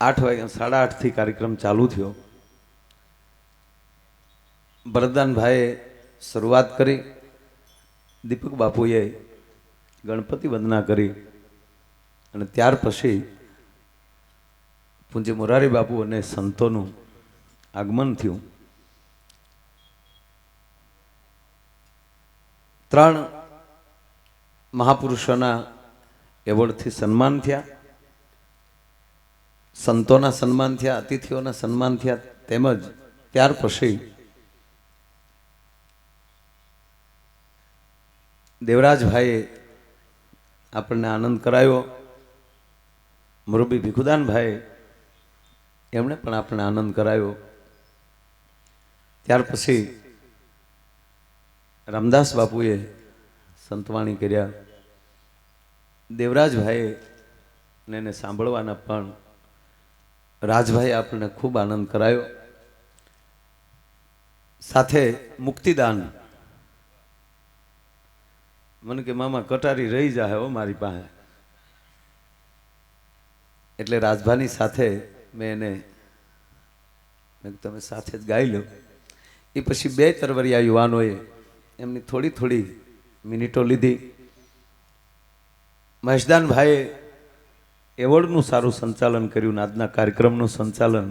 આઠ વાગ્યા સાડા આઠથી કાર્યક્રમ ચાલુ થયો. ભરતદાનભાઈએ શરૂઆત કરી. દીપક બાપુએ ગણપતિ વંદના કરી. અને ત્યાર પછી પૂંજે મોરારી બાપુ અને સંતોનું આગમન થયું. ત્રણ મહાપુરુષોના એવોર્ડથી સન્માન થયા. સંતોના સન્માન થયા, અતિથિઓના સન્માન થયા, તેમજ ત્યાર પછી દેવરાજભાઈએ આપણને આનંદ કરાયો. મુરબી ભીખુદાનભાઈ એમણે પણ આપણને આનંદ કરાયો. ત્યાર પછી રામદાસ બાપુએ સંતવાણી કર્યા. દેવરાજભાઈએ ને એને સાંભળવાના પણ રાજભાઈ આપણને ખૂબ આનંદ કરાયો. સાથે મુક્તિદાન. મને કે, મામા, કટારી રહી જાય હો મારી પાસે. એટલે રાજભાની સાથે મેં એને, મેં તમે સાથે જ ગાઈ લો. એ પછી બે તરવરિયા યુવાનોએ એમની થોડી થોડી મિનિટો લીધી. મહેશદાનભાઈએ એવોર્ડનું સારું સંચાલન કર્યું આજના કાર્યક્રમનું સંચાલન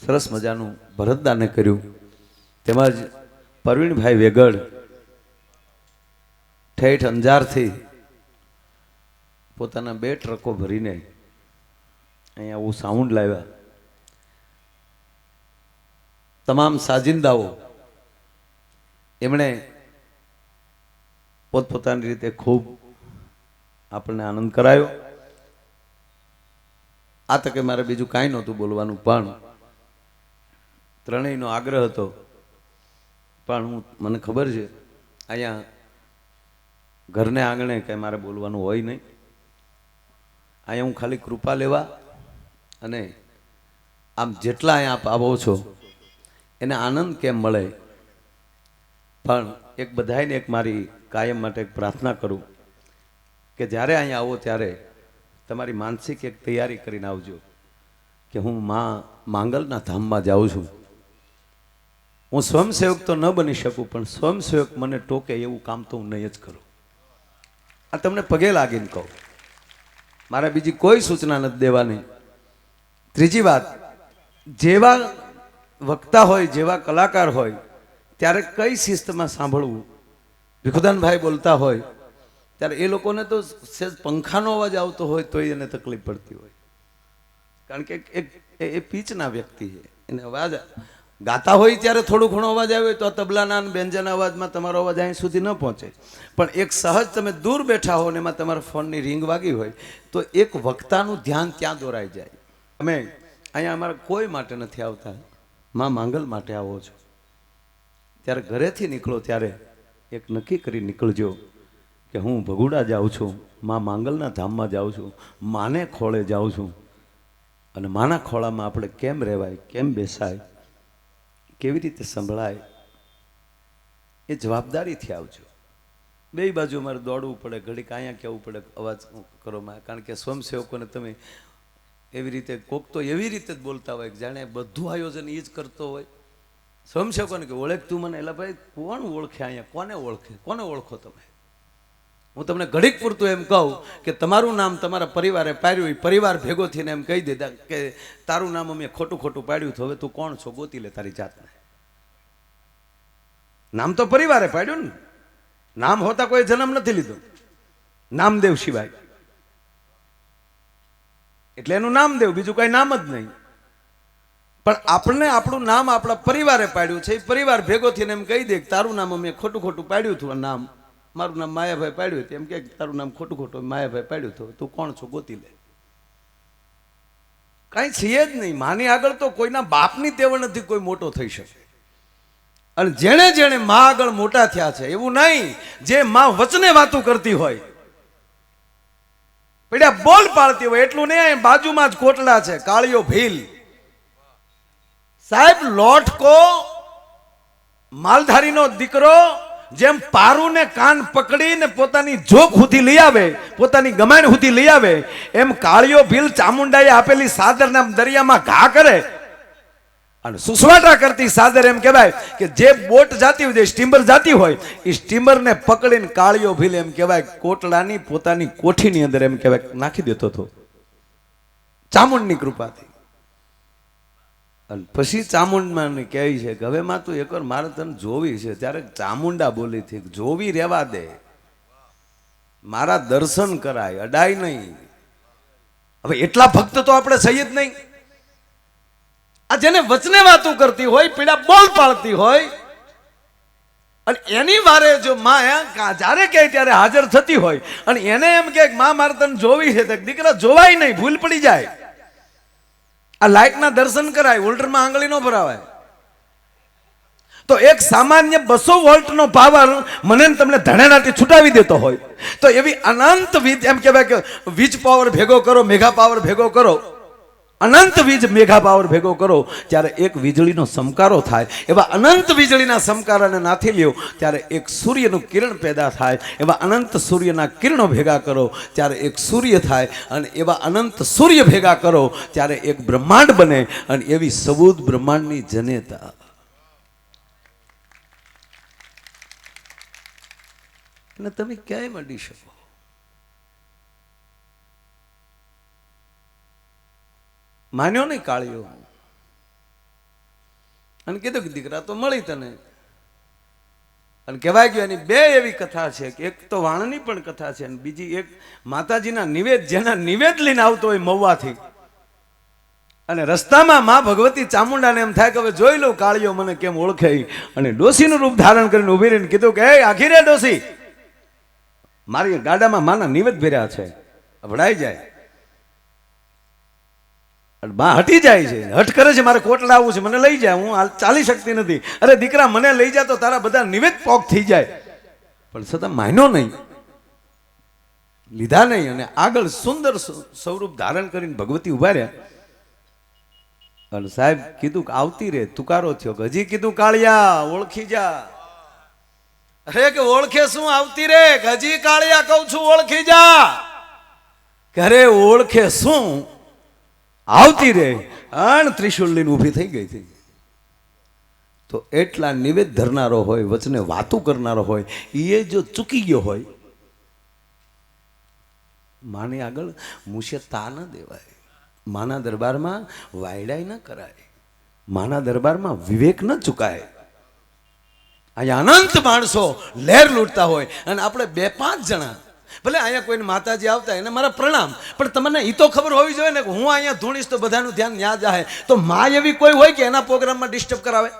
સરસ મજાનું ભરતદાને કર્યું. તેમજ પરવીણભાઈ વેગડ ઠેઠ અંજારથી પોતાના બે ટ્રકો ભરીને અહીંયા આવું સાઉન્ડ લાવ્યા. તમામ સાજિંદાઓ એમણે પોતપોતાની રીતે ખૂબ આપણને આનંદ કરાયો. આ તકે મારે બીજું કાંઈ નહોતું બોલવાનું, પણ ત્રણેયનો આગ્રહ હતો. પણ હું, મને ખબર છે, અહીંયા ઘરને આંગણે કંઈ મારે બોલવાનું હોય નહીં. અહીંયા હું ખાલી કૃપા લેવા અને આમ જેટલા અહીંયા આપ આવો છો, એને આનંદ કેમ મળે? પણ એક બધાને એક મારી કાયમ માટે એક પ્રાર્થના કરું કે જ્યારે અહીંયા આવો ત્યારે તમારી માનસિક એક તૈયારી કરીને આવજો કે હું મા માંગલના ધામમાં જાઉં છું. હું સ્વયંસેવક તો ન બની શકું, પણ સ્વયંસેવક મને ટોકે એવું કામ તો હું નહીં જ કરું. આ તમને પગે લાગીને કહું. મારે બીજી કોઈ સૂચના નથી દેવાની. ત્રીજી વાત, જેવા વક્તા હોય, જેવા કલાકાર હોય, ત્યારે કઈ શિસ્તમાં સાંભળવું? ભીખુદાનભાઈ બોલતા હોય ત્યારે એ લોકોને તો સેજ પંખાનો અવાજ આવતો હોય તોય એને તકલીફ પડતી હોય. કારણ કે એક એ- પીચના વ્યક્તિ છે. એને અવાજ ગાતા હોય ત્યારે થોડો ઘણો અવાજ આવે તો આ તબલાના અને બેન્જાના અવાજમાં તમારો અવાજ અહીં સુધી ન પહોંચે. પણ એક સહજ તમે દૂર બેઠા હો ને એમાં તમારા ફોનની રિંગ વાગી હોય તો એક વક્તાનું ધ્યાન ત્યાં દોરાઈ જાય. અમે અહીંયા અમારા કોઈ માટે નથી આવતા. માં માંગલ માટે આવો છો. ત્યારે ઘરેથી નીકળો ત્યારે એક નક્કી કરી નીકળજો. કે હું ભગુડા જાઉં છું, માં માંગલના ધામમાં જાઉં છું, માને ખોળે જાઉં છું. અને માના ખોળામાં આપણે કેમ રહેવાય, કેમ બેસાય, કેવી રીતે સંભળાય, એ જવાબદારીથી આવજો. બે બાજુ મારે દોડવું પડે, ઘડીક અહીંયા કહેવું પડે, અવાજ કરો માં. કારણ કે સ્વયંસેવકોને તમે એવી રીતે, કોક તો એવી રીતે જ બોલતા હોય જાણે બધું આયોજન એ જ કરતો હોય. સ્વયંસેવકોને કે ઓળખ તું મને? એટલે ભાઈ, કોણ ઓળખે અહીંયા? કોને ઓળખે? કોને ઓળખો તમે? હું તમને ઘડીક પૂરતું એમ કહું કે તમારું નામ તમારા પરિવારે પાડ્યું એ પરિવાર ભેગો થઈને એમ કહી દેતા કે તારું નામ અમે ખોટું ખોટું પાડ્યું તો હવે તું કોણ છો ગોતી લે તારી જાતને. નામ તો પરિવારે પાડ્યું ને. નામ હોતા કોઈ જન્મ નથી લીધો. નામદેવ સિવાય. એટલે એનું નામદેવ, બીજું કઈ નામ જ નહીં. પણ આપણને આપણું નામ આપણા પરિવારે પાડ્યું છે એ પરિવાર ભેગો થઈને એમ કહી દે કે તારું નામ અમે ખોટું ખોટું પાડ્યું હતું નામ. મારું નામ માયાભાઈ પાડ્યું હતું. એમ કે તારું નામ ખોટું ખોટું માયાભાઈ પાડ્યું હતું. તું કોણ છો? ગોતી લે. કાંઈ છીએ જ નહીં. માની આગળ તો કોઈના બાપની તેવડ નથી કોઈ મોટો થઈ શકે. અને જેણે જેણે મા આગળ મોટા થયા છે, એવું નહીં. જે મા વચને વાતું કરતી હોય, પડ્યા બોલ પાડતી હોય, એટલું નહીં બાજુમાં જ કોટલા છે, કાળિયો ભીલ. સાહેબ, લોટકો, માલધારીનો દીકરો જેમ પારુને કાન પકડીને પોતાની જોક સુધી લઈ આવે, પોતાની ગમાણ સુધી લઈ આવે, એમ કાળિયો ભીલ ચામુંડાએ આપેલી સાદરના દરિયામાં ઘા કરે. અને સુસવાટા કરતી સાદર એમ કહેવાય કે જે બોટ જાતી હોય સ્ટીમર જાતી હોય, એ સ્ટીમરને પકડીને કાળિયો ભીલ એમ કહેવાય, કોટડાની પોતાની કોઠીની અંદર એમ કહેવાય, નાખી દેતો હતો. ચામુંડની કૃપાથી. અને પછી ચામુંડમાં કહે છે કે હવે માં તું એકવાર મારે તને જોવી છે. ત્યારે ચામુંડા બોલી હતી જોવી રહેવા દે. મારા દર્શન કરાય, અડાય નહીં. હવે એટલા ભક્ત તો આપણે સહી જ નહીં. આ જેને વચને વાતો કરતી હોય, પીડા બોલ પાડતી હોય, અને એની વારે જો માં જ્યારે કહે ત્યારે હાજર થતી હોય. અને એને એમ કે, માં, મારે તને જોવી છે. દીકરા, જોવાય નહીં, ભૂલ પડી જાય. આ લાઇટના દર્શન કરાય હોલ્ડરમાં આંગળી નો ભરાવાય. તો એક સામાન્ય બસો વોલ્ટનો પાવર મને તમને ધણેનાથી છૂટાવી દેતો હોય. તો એવી અનંત વીજ, એમ કહેવાય કે વીજ પાવર ભેગો કરો મેગા પાવર ભેગો કરો. અનંત વીજ મેઘા પાવર ભેગો કરો, ત્યારે એક વીજળીનો સમકારો થાય. એવા અનંત વીજળીના સમકારાને નાથી લ્યો, ત્યારે એક સૂર્યનું કિરણ પેદા થાય. એવા અનંત સૂર્યના કિરણો ભેગા કરો, ત્યારે એક સૂર્ય થાય. અને એવા અનંત સૂર્ય ભેગા કરો, ત્યારે એક બ્રહ્માંડ બને. અને એવી સબૂત બ્રહ્માંડની જનેતા. અને તમે ક્યાંય મંડી શકો? માન્યો નહીં કાળિયો અને કીધું કે, દીકરા, તો મળી તને. અને કહેવાય ગયું, એની બે એવી કથા છે કે, એક તો વાણની પણ કથા છે અને બીજી એક માતાજીના નિવેદ, જેના નિવેદ લઈને આવતો હોય મવવાથી અને રસ્તામાં મા ભગવતી ચામુંડાને એમ થાય કે, હવે જોઈ લઉં કાળિયો મને કેમ ઓળખે અને ડોસીનું રૂપ ધારણ કરીને ઊભી રહીને કીધું કે, એ આખી રે ડોસી. મારી ગાડામાં માના નિવેદ ભર્યા છે. અભડાઈ જાય. બા હટી જાય છે. હટ કરે છે, મારે કોટ આવવું છે, મને લઈ જાય, હું ચાલી શકતી નથી. અરે દીકરા, મને લઈ જા તો તારા બધા નિવેદ પોક થઈ જાય. પણ છતાં માન્યો નહીં. લીધા નહીં અને આગળ સુંદર સ્વ- સ્વરૂપ ધારણ કરીને ભગવતી ઊભા રહ્યા. અને સાહેબ કીધું કે આવતી રે, તુકારો થયો. કે હજી કીધું, કાળિયા, ઓળખી જા. અરે કે ઓળખે શું આવતી રે? હજી કાળિયા કહું છું, ઓળખી જા. ઘરે ઓળખે શું? આવતી રે અણ ત્રિશુલ લઈને ઊભી થઈ ગઈ હતી તો એટલા નિવેદ ધરનારો હોય, વચને વાતું કરનારો હોય એ જો ચૂકી ગયો હોય, માને આગળ મુશે તા ન દેવાય. માના દરબારમાં વાયડાઈ ન કરાય. માના દરબારમાં વિવેક ન ચૂકાય. અહીંયા અનંત માણસો લહેર લૂંટતા હોય અને આપણે બે પાંચ જણા ભલે અહીંયા કોઈને માતાજી આવતા એને મારા પ્રણામ. પણ તમને એ તો ખબર હોવી જોઈએ ને કે હું અહીંયા ધૂણીશ તો બધાનું ધ્યાન ન્યા જાહે. તો માં એવી કોઈ હોય કે એના પ્રોગ્રામમાં ડિસ્ટર્બ કરાવે?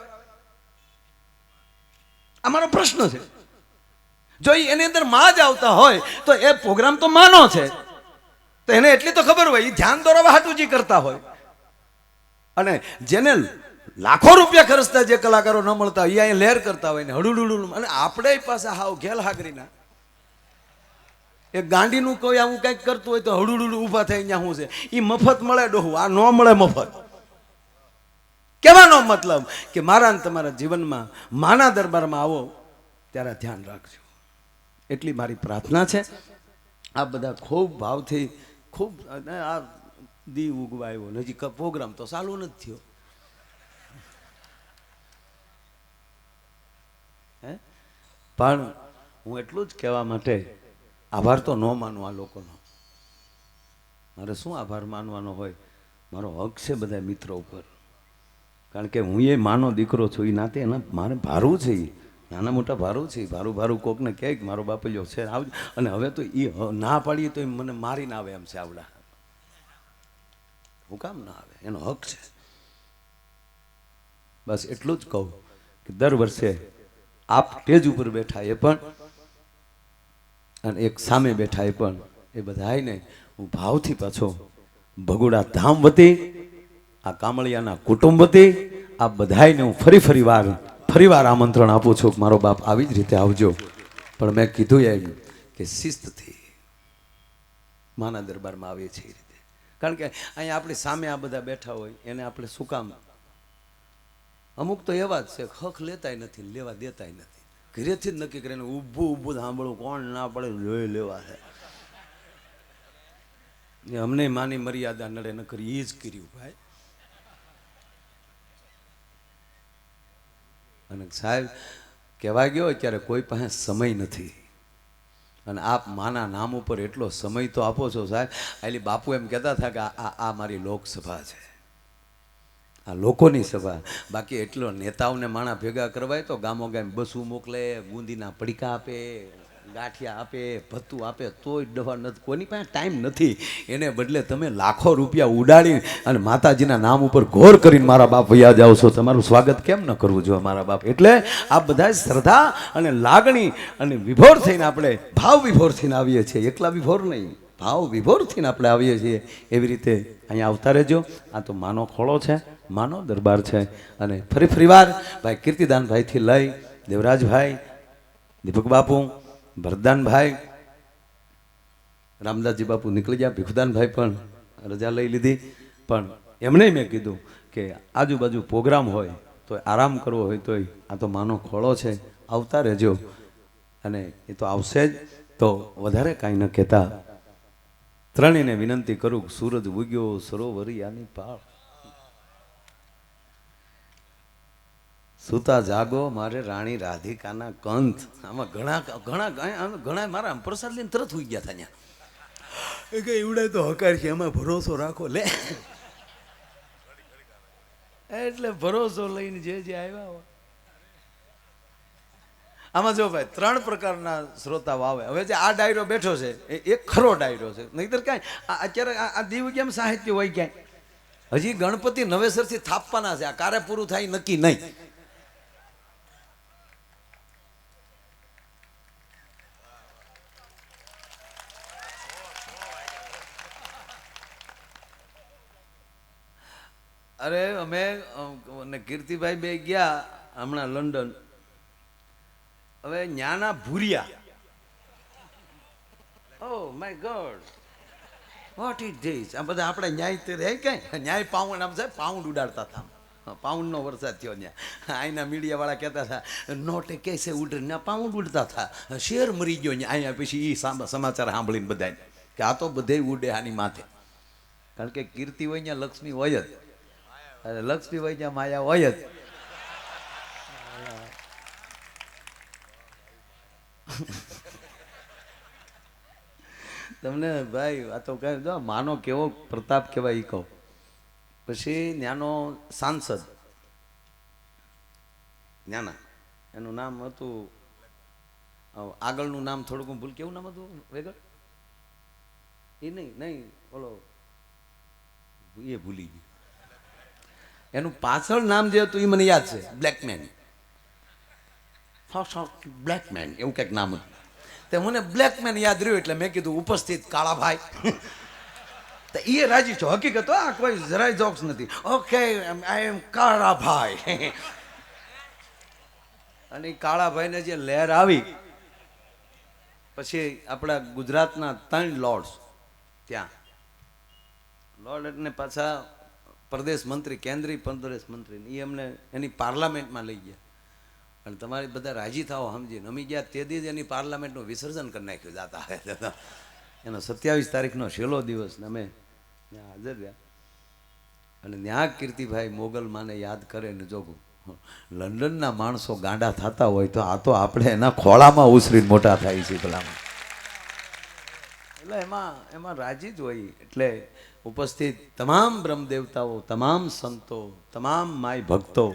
આ મારો પ્રશ્ન છે. જો એની અંદરમાં જ આવતા હોય, તો એ પ્રોગ્રામ તો માનો છે. તો એને એટલી તો ખબર હોય એ ધ્યાન દોરાવા હાટુજી કરતા હોય. અને જેને લાખો રૂપિયા ખર્ચતા જે કલાકારો ન મળતા હોય એ અહીંયા લહેર કરતા હોય ને હડુડુડુ અને આપણે પાસે હાવ ઘેલ હાગરીના એ ગાંડીનું કોઈ આવું કંઈક કરતું હોય તો હડુડુડુ ઊભા થઈ અહીંયા શું છે? એ મફત મળે ડોહું. આ ન મળે મફત. કહેવાનો મતલબ? કે મારા તમારા જીવનમાં, માના દરબારમાં આવો, ત્યારે ધ્યાન રાખજો. એટલી મારી પ્રાર્થના છે. આ બધા ખૂબ ભાવથી, ખૂબ આ દી ઉગવા આવ્યો ને હજી પ્રોગ્રામ તો ચાલુ નથી થયો. હે? પણ હું એટલું જ કહેવા માટે આભાર તો ન માનવા લોકોનો. મારે શું આભાર માનવાનો હોય? મારો હક છે બધા મિત્રો ઉપર. કારણ કે હું એ માનો દીકરો છું એ નાતે એના મારે ભારું છે એ નાના મોટા ભારું છે ભારું ભારું કોકને કહે કે મારો બાપલ્યો છે, આવજ. અને હવે તો એ ના પાડીએ તો એ મને મારીને આવે એમ છે આવડા. હું કામ ના આવે? એનો હક છે. બસ એટલું જ કહું કે દર વર્ષે આપ સ્ટેજ ઉપર બેઠા એ પણ અને એક સામે બેઠા એ પણ એ બધાયને હું ભાવથી પાછો ભગોડા ધામ વતી, આ કામળિયાના કુટુંબ વતી, આ બધાયને હું ફરી ફરી વાર ફરી વાર આમંત્રણ આપું છું કે મારો બાપ આવી જ રીતે આવજો. પણ મેં કીધું એમ કે શિસ્તથી માના દરબારમાં આવીએ છીએ એ રીતે. કારણ કે અહીંયા આપણી સામે આ બધા બેઠા હોય, એને આપણે શું કામ? અમુક તો એવા જ છે, હક લેતાય નથી લેવા દેતાય નથી. ઘરેથી જ નક્કી કરીને ઊભું ઊભું સાંભળવું, કોણ ના પડે જોઈ લેવા છે. એ અમને માની મર્યાદા નડે ન કરી એ જ કર્યું ભાઈ. અને સાહેબ, કહેવાય ગયો અત્યારે કોઈ પાસે સમય નથી. અને આપ માના નામ ઉપર એટલો સમય તો આપો છો સાહેબ. એટલે બાપુ એમ કહેતા હતા કે આ- આ મારી લોકસભા છે. આ લોકોની સભા. બાકી એટલો નેતાઓને માણા ભેગા કરવાય તો ગામો ગામ બસું મોકલે, બુંદીના પડીકા આપે, ગાંઠિયા આપે, ભથ્થું આપે, તોય દવા નથી. કોની પાસે ટાઈમ નથી. એને બદલે તમે લાખો રૂપિયા ઉડાડી અને માતાજીના નામ ઉપર ઘોર કરીને મારા બાપ વૈયા છો. તમારું સ્વાગત કેમ ન કરવું જોઈએ મારા બાપ? એટલે આ બધા શ્રદ્ધા અને લાગણી અને વિભોર થઈને આપણે ભાવ વિભોર થઈને આવીએ છીએ. એકલા વિભોર નહીં. ભાવ વિભોર થઈને આપણે આવીએ છીએ. એવી રીતે અહીંયા આવતા રહેજો. આ તો માનો ખોળો છે. માનો, દરબાર છે. અને ફરી ફરીવાર ભાઈ કીર્તિદાનભાઈથી લઈ દેવરાજભાઈ, દીપક બાપુ, ભરતદાનભાઈ, રામદાસજી બાપુ નીકળી ગયા, ભીખુદાનભાઈ પણ રજા લઈ લીધી. પણ એમણે મેં કીધું કે આજુબાજુ પ્રોગ્રામ હોય તો આરામ કરવો હોય તોય આ તો માનો ખોળો છે, આવતા રહેજો. અને એ તો આવશે જ. તો વધારે કાંઈ ન કહેતા. ત્રણેયને વિનંતી કરું, સૂરજ ઉગ્યો, સરોવરિયાની પાળ. સુતા જાગો, મારે રાણી રાધિકાના કંથ. આમાં ઘણા ઘણા ઘણા મારા પ્રસાદ લઈને તરત હોઈ ગયા હતા ત્યાં કે એવડે તો હકાર છે, એમાં ભરોસો રાખો, લે. એટલે ભરોસો લઈને જે જે આવ્યા હોય. આમાં જો ભાઈ, ત્રણ પ્રકારના શ્રોતાઓ આવે. હવે જે આ ડાયરો બેઠો છે, એ એક ખરો ડાયરો છે. નહીતર કાંઈ અત્યારે આ દીવ કેમ સાહિત્ય હોય ક્યાંય? હજી ગણપતિ નવેસરથી થાપવાના છે, આ કારે પૂરું થાય, નક્કી નહીં. અરે, અમે ને કીર્તિભાઈ બે ગયા હમણાં લંડન. હવે ન્યાના ભૂરિયા. ઓ my god what it this આ બધા આપણે ન્યાય તે રહે કઈ? ન્યાય પાઉન્ડ આમ સાહેબ, પાઉન્ડ ઉડાડતા હતા પાઉન્ડનો વરસાદ થયો ત્યાં. અહીંના મીડિયાવાળા કહેતા હતા, નોટે કેસે ઉડ, ને પાઉન્ડ ઉડતા હતા. શેર મરી ગયો અહીંયા પછી એ સમાચાર સાંભળીને બધાને કે આ તો બધે ઉડે આની માથે. કારણ કે કીર્તિ હોય ત્યાં લક્ષ્મી હોય જ. અને લક્ષ્મીભાઈ ત્યાં માયા હોય જ. તમને ભાઈ, આ તો કહે, જો, માનો કેવો પ્રતાપ કહેવાય એ કહો. પછી ત્યાંનો સાંસદ, ત્યાંના, એનું નામ હતું આગળનું નામ થોડુંક હું ભૂલ, કેવું નામ હતું, વેગળ? એ નહીં નહીં, ઓલો, એ ભૂલી ગયું. એનું પાછળ નામ જે હતું એ મને યાદ છે બ્લેકમેન બ્લેકમેન એવું કંઈક નામ હતું. તે મને બ્લેકમેન યાદ રહ્યું એટલે મેં કીધું, ઉપસ્થિત કાળાભાઈ તો એ રાજી છો. હકીકત આ કોઈ જરાય જોક્સ નથી. ઓકે આઈ એમ કાળાભાઈ અને કાળાભાઈને જે લહેર આવી, પછી આપણા ગુજરાતના ત્રણ લોર્ડ્સ ત્યાં. લોર્ડ એટલે પાછા પ્રદેશ મંત્રી, કેન્દ્રીય પ્રદેશ મંત્રી એ અમને એની પાર્લામેન્ટમાં લઈ ગયા. અને તમારી બધા રાજી થાઓ સમજીને અમે ગયા તે દી જ એની પાર્લામેન્ટનું વિસર્જન કરી નાખ્યું જાતા એનો સત્યાવીસ તારીખનો છેલ્લો દિવસ ને અમે ત્યાં હાજર રહ્યા. અને ત્યાં કીર્તિભાઈ મોગલ માને યાદ કરે ને જોગું, લંડનના માણસો ગાંડા થતા હોય તો આ તો આપણે એના ખોળામાં ઉછરીને મોટા થાય છે ભલામાં એટલે એમાં એમાં રાજી જ હોય. એટલે ઉપસ્થિત તમામ બ્રહ્મદેવતાઓ તમામ સંતો તમામ માય ભક્તો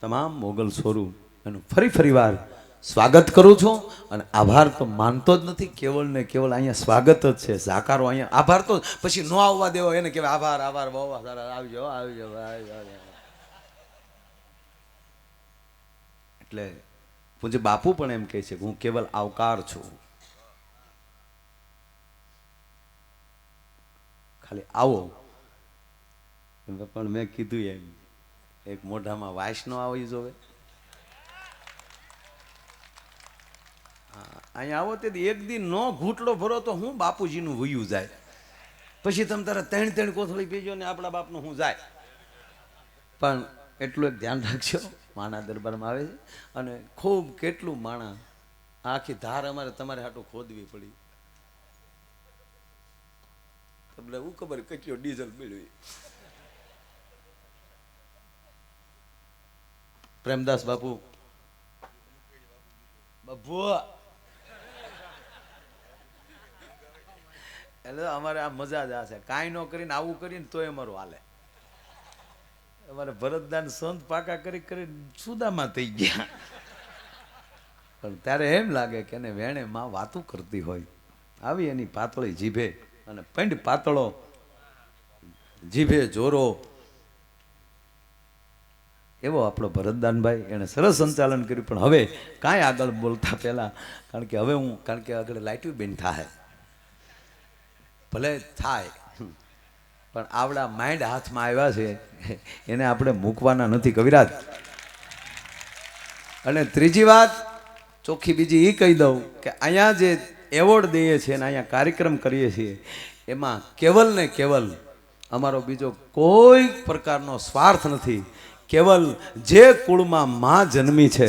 તમામ મોગલ સ્વરૂપ એનું ફરી ફરી વાર સ્વાગત કરું છું. અને આભાર તો માનતો જ નથી. કેવળ ને કેવળ અહીંયા સ્વાગત જ છે. સાકારો અહીંયા આભાર તો પછી ન આવવા દેવો. એને કહેવાય આભાર આભાર બહુ આભાર. આવી આવજો આવી જાઓ આવી જાઓ, આવી જાઓ. એટલે પૂજ્ય બાપુ પણ એમ કહે છે કે હું કેવલ આવકાર છું. ખાલી આવો. પણ મેં કીધું એમ, એક મોઢામાં વાસ નો આવી જોવે. અહીંયા આવો તે એક દિન નો ઘૂંટડો ભરો તો હું બાપુજીનું વયું જાય. પછી તમે તારા ત્રણ ત્રણ કોથળી પીજો ને આપણા બાપનું હું જાય. પણ એટલું એક ધ્યાન રાખજો માણા દરબારમાં આવે છે. અને ખૂબ કેટલું માણા આખી ધાર અમારે તમારે હાટું ખોદવી પડી. તમને હું ખબર કેટલો ડીઝલ મેળવી પ્રેમદાસ બાપુ. બાપુ. એટલે અમારે આ મજા જ આ છે. કાંઈ ન કરીને આવું કરીને તોય અમારું હાલે. અમારે ભરતદાન સંત પાકા કરી કરી સુદામાં થઈ ગયા. પણ ત્યારે એમ લાગે કે એને વેણે માં વાતું કરતી હોય. આવી એની પાતળી જીભે અને પંડ પાતળો, જીભે જોરો. એવો આપણો ભરતદાનભાઈ, એણે સરસ સંચાલન કર્યું. પણ હવે કાંઈ આગળ બોલતા પહેલાં, કારણ કે હવે હું, કારણ કે આગળ લાઇટવી બેન થાય ભલે થાય પણ આવડા માઇન્ડ હાથમાં આવ્યા છે, એને આપણે મૂકવાના નથી કવિરાજ. અને ત્રીજી વાત, ચોખ્ખી બીજી એ કહી દઉં કે અહીંયા જે એવોર્ડ દઈએ છીએ અને અહીંયા કાર્યક્રમ કરીએ છીએ, એમાં કેવલ ને કેવલ અમારો બીજો કોઈ પ્રકારનો સ્વાર્થ નથી. કેવલ જે કુળમાં માં જન્મી છે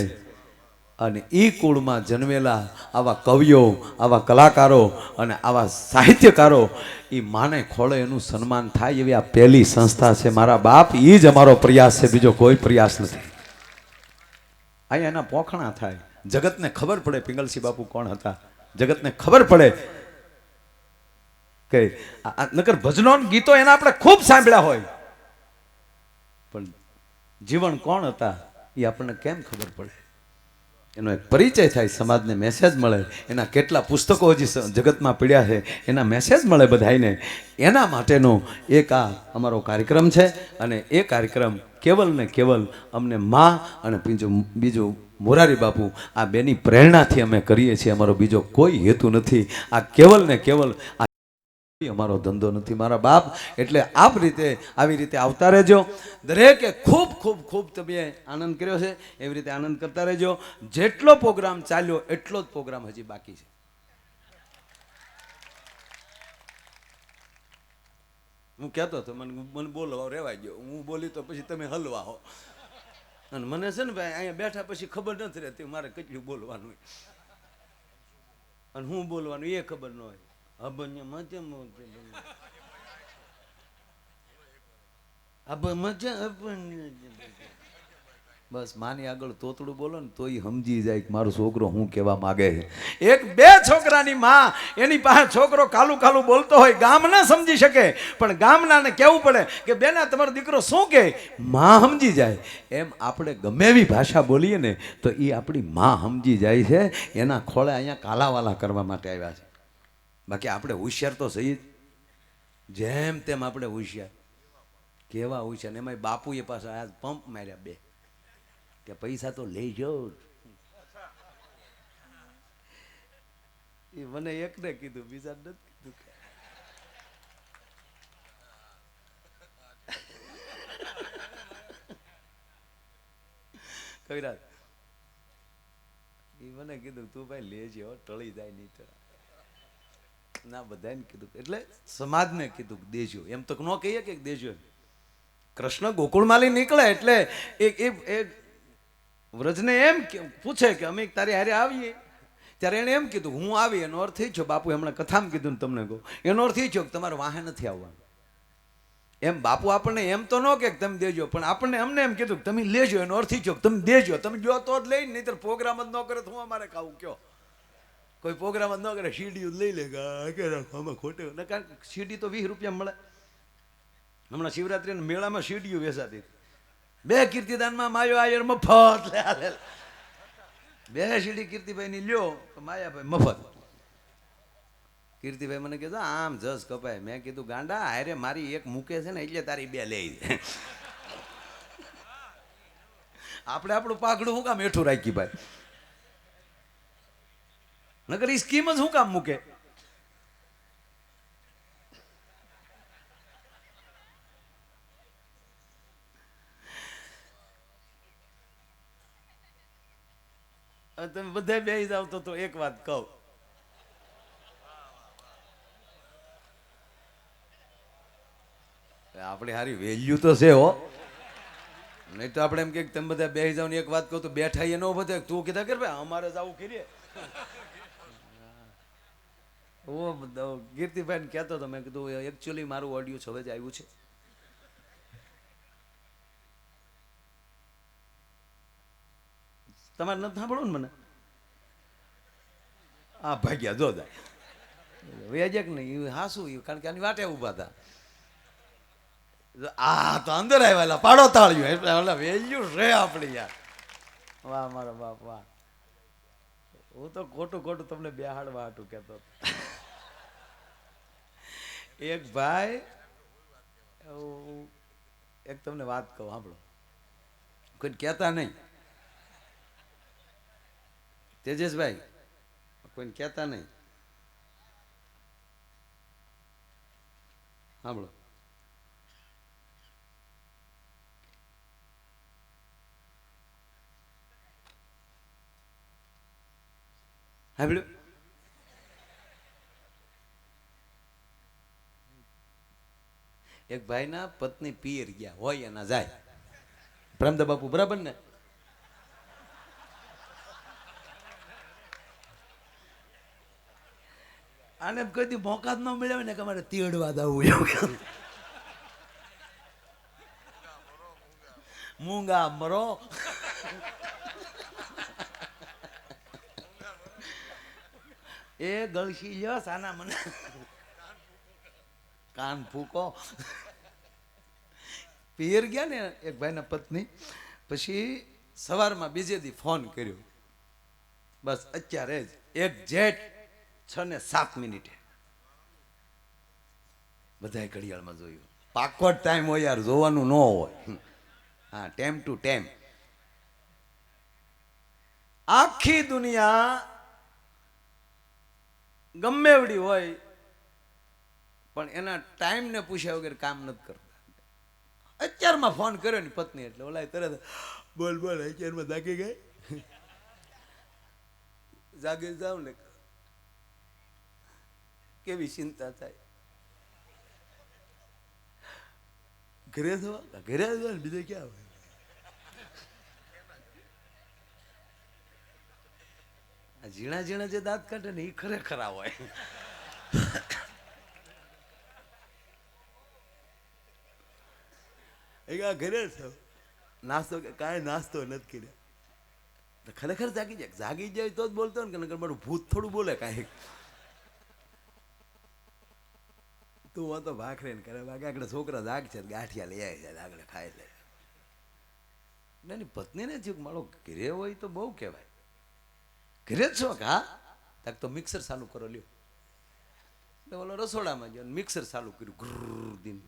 અને એ કુળમાં જન્મેલા આવા કવિઓ, આવા કલાકારો અને આવા સાહિત્યકારો એ માને ખોળે એનું સન્માન થાય એવી આ પહેલી સંસ્થા છે. મારા બાપ એ જ અમારો પ્રયાસ છે, બીજો કોઈ પ્રયાસ નથી. અહીંયા એના પોખણા થાય. જગતને ખબર પડે પિંગલસિંહ બાપુ કોણ હતા. જગતને ખબર પડે કે નકર ભજનો ગીતો એના આપણે ખૂબ સાંભળ્યા હોય. પણ જીવન કોણ હતા એ આપણને કેમ ખબર પડે? એનો એક પરિચય થાય, સમાજને મેસેજ મળે. એના કેટલા પુસ્તકો હજી જગતમાં પીડ્યા છે, એના મેસેજ મળે બધાને એના માટેનો એક આ અમારો કાર્યક્રમ છે, અને એ કાર્યક્રમ કેવલ ને કેવલ અમને મા અને બીજું બીજું મોરારી બાપુ, આ બેની પ્રેરણાથી અમે કરીએ છીએ, અમારો બીજો કોઈ હેતુ નથી. આ કેવલ ને કેવલ આ અમારો ધંધો નથી. મારા બાપ, એટલે આપ રીતે આવી રીતે આવતા રહેજો. દરેકે ખૂબ ખૂબ ખૂબ તમે આનંદ કર્યો છે, એવી રીતે આનંદ કરતા રહેજો. જેટલો પ્રોગ્રામ ચાલ્યો, એટલો જ પ્રોગ્રામ હજી બાકી છે. હું કહેતો હતો, મને મને બોલવા રેવાઈ ગયો. હું બોલી તો પછી તમે હલવા હો. અને મને છે ને ભાઈ અહીંયા બેઠા પછી ખબર નથી રહેતી મારે કેટલું બોલવાનું હોય. અને હું બોલવાનું એ ખબર ન હોય. અભન્ય મધ્યમ અભ મધ્ય અબન્ય બસ માની આગળ તોતડું બોલો ને તોય સમજી જાય કે મારો છોકરો હું કહેવા માગે છે. એક બે છોકરાની માં, એની પાસે છોકરો કાલું કાલું બોલતો હોય, ગામ ના સમજી શકે. પણ ગામનાને કહેવું પડે કે, બેના, તમારો દીકરો શું કહે? માં સમજી જાય. એમ આપણે ગમે એવી ભાષા બોલીએ ને, તો એ આપણી માં સમજી જાય છે. એના ખોળે અહીંયા કાલાવાલા કરવા માટે આવ્યા છે. બાકી આપણે હોશિયાર તો સહી. જેમ તેમ આપણે હોશિયાર. કેવા હોશિયાર. એમાં બાપુએ પાછા આજ પંપ માર્યા બે. કે પૈસા તો લેજો એ મને એકને કીધું, બીજા નથી કીધું કવિરાજ, એ મને કીધું, તું ભાઈ લેજે હો, ટળી જાય નહીં તો. ના બધાને કીધું, એટલે સમાજને કીધું, દેજો. એમ તો ન કહીએ કે દેજો. કૃષ્ણ ગોકુળમાલી નીકળે એટલે એ વ્રજને એમ પૂછે કે, અમે તારી હારે આવીએ. ત્યારે એણે એમ કીધું, હું આવી. એનો અર્થ એ છો બાપુ હમણાં કથામાં કીધું તમને કહું. એનો અર્થ એ છો કે, તમારે વાહે નથી આવવાનું. એમ બાપુ આપણને એમ તો ન કે, તમે દેજો. પણ આપણને અમને એમ કીધું કે, તમે લેજો. એનો અર્થ છો તમે દેજો. તમે જો તો જ લઈ નહીતર પ્રોગ્રામ જ ન કરે તો હું અમારે ખાવું, કયો? કોઈ પ્રોગ્રામ જ ન કરે સીડી લઈ લે, કે આમાં ખોટે. કારણ સીડી તો વીસ રૂપિયા મળે. હમણાં શિવરાત્રિના મેળામાં સીડીઓ વેચાતી હતી. બે કીર્તિદાનમાં માયો આયર મફત. લે બે સીડી કીર્તિભાઈ ની લ્યો, તો માયાભાઈ મફત. કીર્તિભાઈ મને કીધું આમ જસ કપાય. મેં કીધું, ગાંડા, હારે મારી એક મૂકે છે ને, એટલે તારી બે લઈ આપણે આપણું પાઘડું શું કામ હેઠું રાખી ભાઈ? નકર એ સ્કીમ જ શું કામ મૂકે? તમે બધા બે જાવ તો તો એક વાત કહું. આપણે હારી વેલ્યુ તો છે હો. નહીં તો આપણે એમ કે તમે બધા બેસી જાવ એક વાત કહું તો બેઠા એ ન બધે. તું કીધા કે ભાઈ અમારે જવું કરીએ. ઓ કીર્તિભાઈ કહેતો હતો મેં કીધું એકચ્યુઅલી મારું ઓડિયો હવે જ આવ્યું છે. તમારે નથી સાંભળો ને મને? આ ભાગ્યા જો વેજક નહીં હા શું કારણ કે આની વાટે ઊભા હતા આ તો અંદર આવેલા પાડો તાળ્યું એટલે ઓલા વેલ્યુ રે આપણી યાર. વાહ મારા બાપ વાહ. હું તો ખોટું ખોટું તમને બેહાડવા હાટું કહેતો એક ભાઈ એક તમને વાત કહું સાંભળો. કોઈ કહેતા નહીં. તેજસભાઈ કોઈને કહેતા નહીં. સાંભળો સાંભળ્યું એક ભાઈના પત્ની પિયર ગયા, હોય એના જાય. પ્રમદા બાપુ, બરાબર ને? આને કોઈ દી મોકા જ ન મળ્યો ને કે અમારે તેડવા દઉં એવું મૂંગા મરો. એ ગળસી લ્યો, સાના મને. કાન ફૂકો. પિયર ગયા ને એક ભાઈના પત્ની, પછી સવારમાં બીજે દી ફોન કર્યો. બસ, અત્યારે જ એક જેટ છ ને સાત મિનિટે. બધાએ ઘડિયાળમાં જોયું. પાકવટ ટાઈમ હોય યાર, જોવાનું ન હોય. હા, ટેમ ટુ ટેમ. આખી દુનિયા ગમે એવડી હોય, પણ એના ટાઈમને પૂછ્યા વગર કામ નથી કરતા. અત્યારમાં ફોન કર્યો ને પત્ની એટલે ઓલા તરત બોલ બોલ, અત્યારમાં જાગી ગઈ? જાગે જાવ ને. કેવી ચિંતા થાય? ઘરે થવા ઘરે બીજે ક્યાં આવે ઝીણા ઝીણા જે દાંત કાઢે ને એ ખરેખર હોય. આ ઘરે છો નાસ્તો કાંઈ નાસ્તો નથી કર્યો. ખરેખર જાગી જાય. જાગી જાય તો જ બોલતો ને કે નકર મારું ભૂત થોડું બોલે કાંઈ. તું તો ભાખરે ને કરે. બાકી આગળ છોકરા જાગ છે ગાંઠિયા લઈ આવી જાય આગળ ખાય લે. ના ની પત્નીને કે મારો ઘરે હોય તો બહુ કહેવાય. ઘરે જ છો હા? તાક તો મિક્સર ચાલુ કરો, લ્યો. એટલે ઓલો રસોડામાં ગયો મિક્સર ચાલુ કર્યું. ગ્રર દિન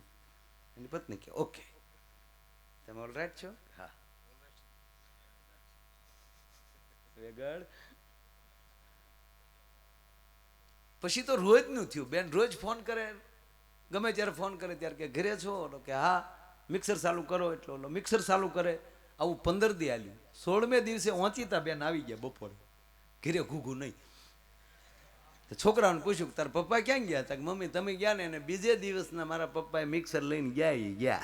એની પત્ની કે ઓકે. તમે ઓલ રાઈટ છો? હા. વેગળ. પછી તો રોજનું થયું. બેન રોજ ફોન કરે. ગમે ત્યારે ફોન કરે ત્યારે કે ઘરે છો? ઓલો કે હા, મિક્સર ચાલુ કરો એટલે. ઓલો મિક્સર ચાલુ કરે. આવું પંદર દી આલ્યું. સોળમે દિવસે ઓંચીતા બેન આવી ગયા બપોરે. ઘરે ઘૂઘું નહીં. છોકરાઓને પૂછ્યું કે તારા પપ્પા ક્યાં ગયા તા કે મમ્મી, તમે ગયા ને? અને બીજે દિવસના મારા પપ્પાએ મિક્સર લઈને ગયા એ ગયા.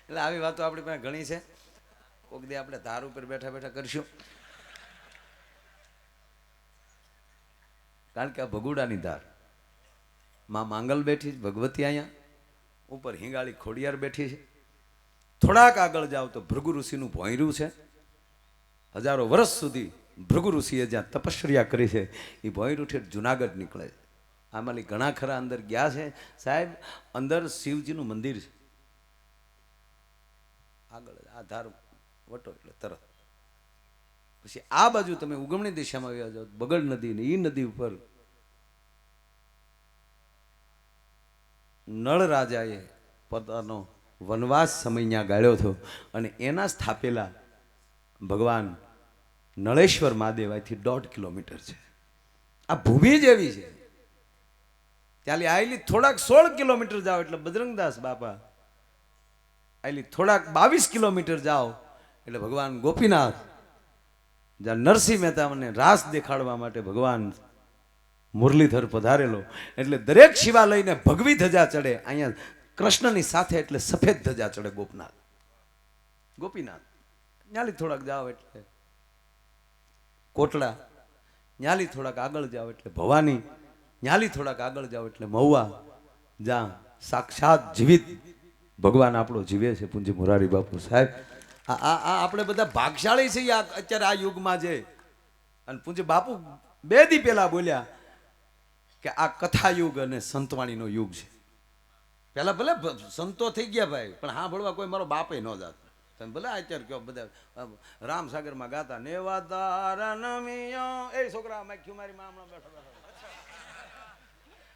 એટલે આવી વાતો આપણી પાસે ઘણી છે. કોક દે આપણે ધાર ઉપર બેઠા બેઠા કરશું. કારણ કે આ ભગુડાની ધાર. માં માંગલ બેઠી છે, ભગવતી અહીંયા ઉપર હિંગાળી ખોડિયાર બેઠી છે. થોડાક આગળ જાઓ તો ભૃગુ ઋષિનું ભોંયરું છે. હજારો વર્ષ સુધી ભૃગુ ઋષિએ જ્યાં તપશ્ચર્યા કરી છે એ ભોંયરું ઠેઠ જુનાગઢ નીકળે છે. આમાંથી ઘણા ખરા અંદર ગયા છે. સાહેબ, અંદર શિવજીનું મંદિર છે. આગળ આ ધાર વટો એટલે તરત. પછી આ બાજુ તમે ઉગમણી દિશામાં આવ્યા જાઓ, બગડ નદી ને એ નદી ઉપર નળ રાજાએ પોતાનો વનવાસ સમય ગાળ્યો હતો અને એના સ્થાપેલા ભગવાન નળેશ્વર મહાદેવ દોઢ કિલોમીટર છે. આ ભૂમિ જ એવી છે. ત્યાંથી આવેલી થોડાક સોળ કિલોમીટર જાઓ એટલે બજરંગદાસ બાપા આયેલી થોડાક બાવીસ કિલોમીટર જાઓ એટલે ભગવાન ગોપીનાથ જ્યાં નરસિંહ મહેતા મને રાસ દેખાડવા માટે ભગવાન મુરલીધર પધારેલો. એટલે દરેક શિવાલયને ભગવી ધજા ચડે. અહીંયા કૃષ્ણની સાથે એટલે સફેદ ધજા ચડે ગોપનાથ. ગોપીનાથ, ન્યાલી થોડાક જાઓ એટલે. કોટડા, ન્યાલી થોડાક આગળ જાઓ એટલે ભવાની, ન્યાલી થોડાક આગળ જાઓ એટલે મહુવા. જ્યાં સાક્ષાત જીવિત ભગવાન આપણો જીવે છે. પૂંજી મોરારી બાપુ સાહેબ આ આ આપણે બધા ભાગશાળી છીએ આ અત્યારે આ યુગમાં જે. અને પૂંજી બાપુ બે દી પહેલા બોલ્યા કે આ કથા યુગ અને સંતવાણીનો યુગ છે. પહેલા ભલે સંતો થઈ ગયા ભાઈ, પણ હા ભળવા કોઈ મારો બાપે ન જાત. તમે ભલે અત્યારે કયો બધા રામ સાગરમાં ગાતા નેવા તારા નમિયો એ છોકરા માખ્યું મારી મામણા બેઠો બેઠો.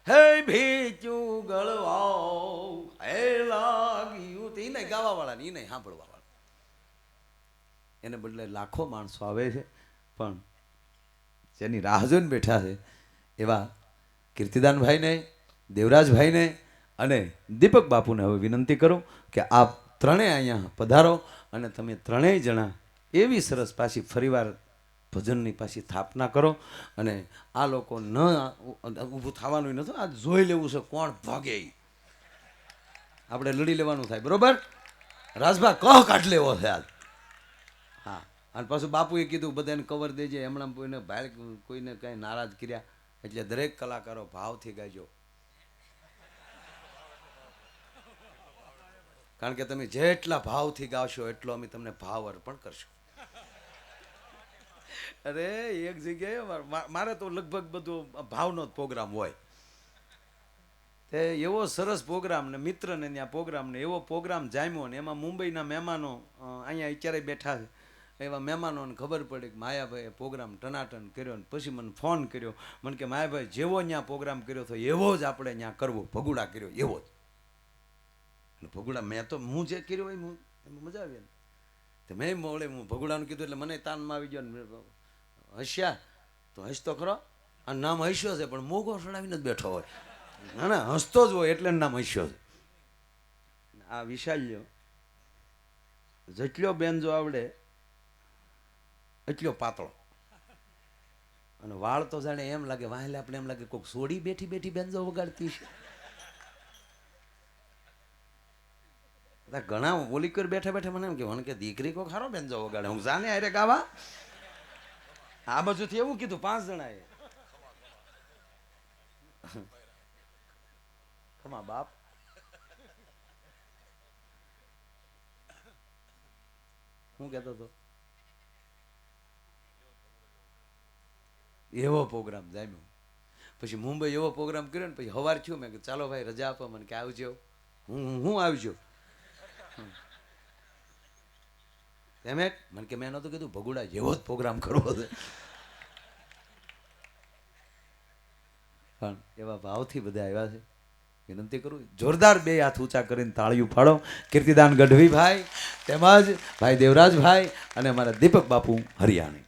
હે ભીચું ગળવાઓ હે લાગ્યું તે. નહીં ગાવા વાળા નહીં સાંભળવા વાળા એને બદલે લાખો માણસો આવે છે. પણ જેની રાહ જોઈને બેઠા છે એવા કીર્તિદાનભાઈને, દેવરાજભાઈને અને દીપક બાપુને હવે વિનંતી કરું કે આપ ત્રણેય અહીંયા પધારો અને તમે ત્રણેય જણા એવી સરસ પાછી ફરીવાર ભજનની પાછી સ્થાપના કરો અને આ લોકો ન ઊભું થવાનું નથી. આ જોઈ લેવું છે કોણ ભાગે આપણે લડી લેવાનું થાય, બરોબર? રાજભા, કહ કાઢ લેવો છે આજ હા. અને પાછું બાપુએ કીધું, બધાને કવર દેજે. હમણાં કોઈને ભાઈ કોઈને કાંઈ નારાજ કર્યા, એટલે દરેક કલાકારો ભાવથી ગાજો. કારણ કે તમે જેટલા ભાવથી ગાવશો એટલો અમે તમને ભાવ અર્પણ કરશું. અરે, એક જગ્યાએ મારે તો લગભગ બધું ભાવનો જ પ્રોગ્રામ હોય. તે એવો સરસ પ્રોગ્રામ ને મિત્ર ને ત્યાં પ્રોગ્રામ ને એવો પ્રોગ્રામ જામ્યો ને, એમાં મુંબઈના મહેમાનો અહીંયા અત્યારે બેઠા છે. એવા મહેમાનોને ખબર પડી કે માયાભાઈએ પ્રોગ્રામ ટનાટન કર્યો ને પછી મને ફોન કર્યો. મને કે માયાભાઈ, જેવો ત્યાં પ્રોગ્રામ કર્યો તો એવો જ આપણે ત્યાં કરવો. ભગુડા કર્યો એવો જ. ભગુડા, મેં તો હું જે કર્યો હોય હું, એમાં મજા આવી તો મેં મોડે હું ભગુડાનું કીધું એટલે મને તાનમાં આવી ગયો ને હસ્યા, તો હસતો ખરો. આ નામ હસ્યો છે, પણ મોગો સડાવીને જ બેઠો હોય. ના ના, હસતો જ હોય એટલે નામ હસ્યો છે. આ વિશાલ્યો, જેટલો બેન જો આવડે એટલો પાતળો? અને વાળ તો જાણે એમ લાગે, વાહેલે આપણે એમ લાગે કોઈક સોડી બેઠી બેઠી બેનજો વગાડતી ઘણા ઓલી કરી બેઠા બેઠા મને એમ કે મને કે દીકરી કો ખારો બેનજો વગાડે? હું જાને અરે ગાવા? આ બાજુથી એવું કીધું, પાંચ જણાએ. ખમા બાપ. હું કહેતો હતો એવો પ્રોગ્રામ જામ્યો. પછી મુંબઈ એવો પ્રોગ્રામ કર્યો ને પછી હવાર થયો. મેં કે ચાલો ભાઈ, રજા આપો મને કે આવજો. હું હું આવજો. એમ મને કે મેં નહોતું કીધું, ભગુડા જેવો જ પ્રોગ્રામ કરવો છે. પણ એવા ભાવથી બધા આવ્યા છે. વિનંતી કરું, જોરદાર બે હાથ ઊંચા કરીને તાળીઓ ફાળો કીર્તિદાન ગઢવીભાઈ, તેમજ ભાઈ દેવરાજભાઈ અને અમારા દીપક બાપુ હરિયાણી.